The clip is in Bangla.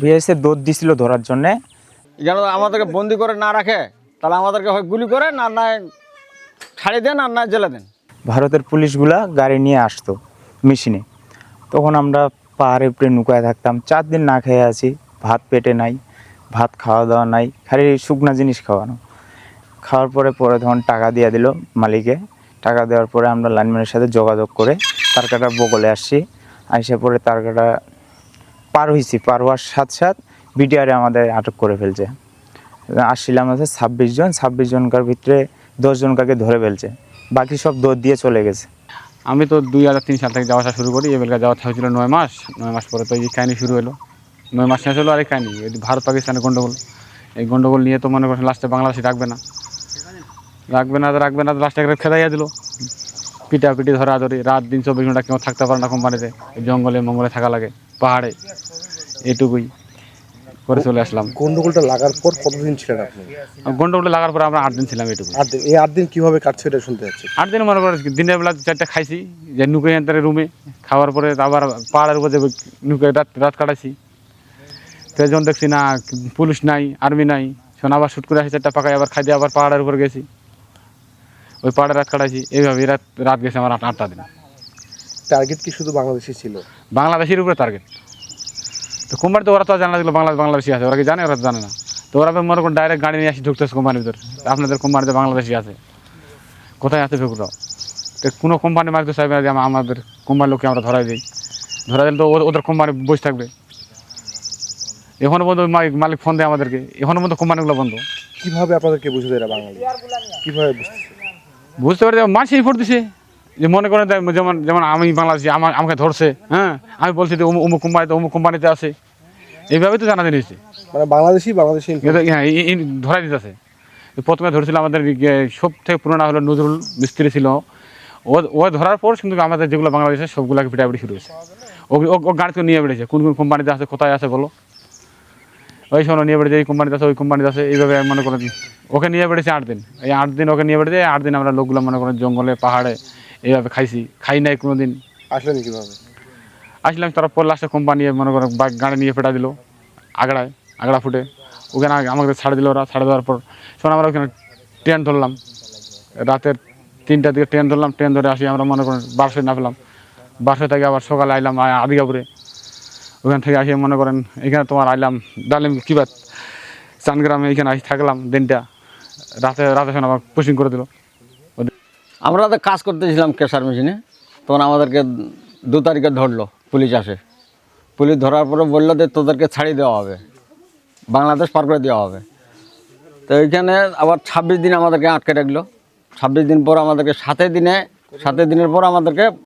বিএসএ দৌড় দিছিল ধরার জন্যে। যেন আমাদেরকে বন্দি করে না রাখে তাহলে আমাদেরকে হয় গুলি করে না না ছাড়ি দেন আর না জেলে দেন। ভারতের পুলিশগুলা গাড়ি নিয়ে আসতো মেশিনে। তখন আমরা পাহাড়ে উপরে নুকায় থাকতাম চার দিন না খেয়ে আছি ভাত পেটে নাই ভাত খাওয়া দাওয়া নাই খালি শুকনা জিনিস খাওয়ানো। খাওয়ার পরে পরে তখন টাকা দিয়ে দিল মালিকে। টাকা দেওয়ার পরে আমরা লাইনম্যানের সাথে যোগাযোগ করে তারকাটা বগলে আসছি। আইসে পরে তারকাটা পার হয়েছি পার হওয়ার সাথে সাথে বিটিআরে আমাদের আটক করে ফেলছে। আসছিলাম আছে ছাব্বিশ জন, ছাব্বিশ জনকার ভিতরে দশ জনকাকে ধরে ফেলছে। বাকি সব দৌড় দিয়ে চলে গেছে। আমি তো দুই হাজার তিন সাল থেকে যাওয়া আসা শুরু করি এবেলকা যাওয়া হয়েছিল নয় মাস নয় মাস পরে তো এই কাহিনি শুরু হলো। নয় মাস শেষ হলো আর এই কাহিনি ভারত পাকিস্তানের গন্ডগোল। এই গন্ডগোল নিয়ে তো মনে করেন লাস্টে বাংলাদেশে রাখবে না। রাখবে না রাখবে না লাস্টে একটা খেদাইয়া দিল। পিটা পিটি ধরা ধরি রাত দিন চব্বিশ ঘণ্টা কেউ থাকতে পারে না কোম্পানিতে জঙ্গলে মঙ্গলে থাকা লাগে পাহাড়ে। এটুকুই করে চলে আসলাম। গন্ডগোলটা লাগার পর কতদিন ছিলেন আপনি? গন্ডগোলটা লাগার পর আমরা আট দিন ছিলাম এটুকু আট দিন এই আট দিন কীভাবে কাটছে এটা শুনতে যাচ্ছি। আট দিন মনে করে দিনের বেলা চারটা খাইছি যে নুকে আনতে রুমে খাওয়ার পরে আবার পাহাড়ের উপর নুকে রাত রাত কাটাইছি। তো যখন দেখছি না পুলিশ নাই আর্মি নাই শোনা আবার শুট করে আসি চারটা পাকায় আবার খাই দিয়ে আবার পাহাড়ের উপর গেছি। ওই পাহাড়ে রাত কাটাইছি। এইভাবে রাত রাত গেছে আমার আট আটটা দিন। টার্গেট কি শুধু বাংলাদেশি ছিল? বাংলাদেশের উপরে টার্গেট তো কোম্পানি তো ওরা তো জানা দিল বাংলাদেশ বাংলাদেশি আছে। ওরা কি জানে? ওরা জানে না। তো ওরা তো মনে করেন ডাইরেক্ট গাড়ি নিয়ে আসি ঢুকতেছে কোম্পানির ভিতর। আপনাদের কোম্পানিতে বাংলাদেশি আছে। কোথায় আছে ভেকুরাও তো কোনো কোম্পানি মালিক তো চাইবে না যে আমাদের কোম্পানির লোককে আমরা ধরাই দিই। ধরা দিলে তো ওদের কোম্পানি বসে থাকবে। এখনও পর্যন্ত মালিক ফোন দেয় আমাদেরকে। এখনও পর্যন্ত কোম্পানিগুলো বন্ধ। কীভাবে আপনাদেরকে বুঝে দেয় বাঙালি? কীভাবে বুঝতেছে? বুঝতে পারি মানুষ রিপোর্ট দিছে যে মনে করেন যেমন যেমন আমি বাংলাদেশি আমার আমাকে ধরছে হ্যাঁ আমি বলছি যে অমুক কোম্পানিতে অমুক কোম্পানিতে আছে। এইভাবে তো জানা দিয়েছে মানে বাংলাদেশি বাংলাদেশি হ্যাঁ ধরাই দিতেছে। প্রথমে ধরেছিল আমাদের সব থেকে পুরোনো হলো নজরুল মিস্ত্রি ছিল। ও ও ধরার পর কিন্তু আমাদের যেগুলো বাংলাদেশে সবগুলোকে পিটাপিটি শুরু হয়েছে। ও ও- ও গাড়ি থেকে নিয়ে বেড়েছে। কোন কোন কোম্পানিতে আছে কোথায় আছে বলো? ওই সময় নিয়ে বেড়েছে এই কোম্পানিতে আছে ওই কোম্পানিতে আছে এইভাবে মনে করেন ওকে নিয়ে বেড়েছে আট দিন। এই আট দিন ওকে নিয়ে বেড়েছে আট দিন আমরা লোকগুলো মনে করেন জঙ্গলে পাহাড়ে এইভাবে খাইছি খাই নাই কোনো দিন আসলেন কীভাবে? আসলাম তারপর লাস্টে কোম্পানি মনে করেন বাইক গাড়ি নিয়ে ফেটা দিল আগড়ায় আগড়া ফুটে। ওখানে আমাকে ছাড়ে দিল ওরা ছাড়ে দেওয়ার পর। শোন আমরা ওখানে ট্রেন ধরলাম। রাতের তিনটার দিকে ট্রেন ধরলাম ট্রেন ধরে আসি আমরা মনে করেন বারোশো নামলাম। বারোশো থেকে আবার সকালে আইলাম আদিগাপুরে ওখান থেকে আসি, মনে করেন, এখানে তোমার আইলাম, ডালিম কিবাত চানগ্রামে এখানে আসি থাকলাম দিনটা। রাতে রাতে শোন আবার পুশিং করে দিল। আমরা তো কাজ করতেছিলাম কেশার মেশিনে, তখন আমাদেরকে দু তারিখে ধরলো, পুলিশ আসে। পুলিশ ধরার পরে বলল যে তোদেরকে ছাড়িয়ে দেওয়া হবে, বাংলাদেশ পার করে দেওয়া হবে। তো এইখানে আবার ছাব্বিশ দিন আমাদেরকে আটকে রাখল। ছাব্বিশ দিন পর আমাদেরকে সাতের দিনে সাতের দিনের পর আমাদেরকে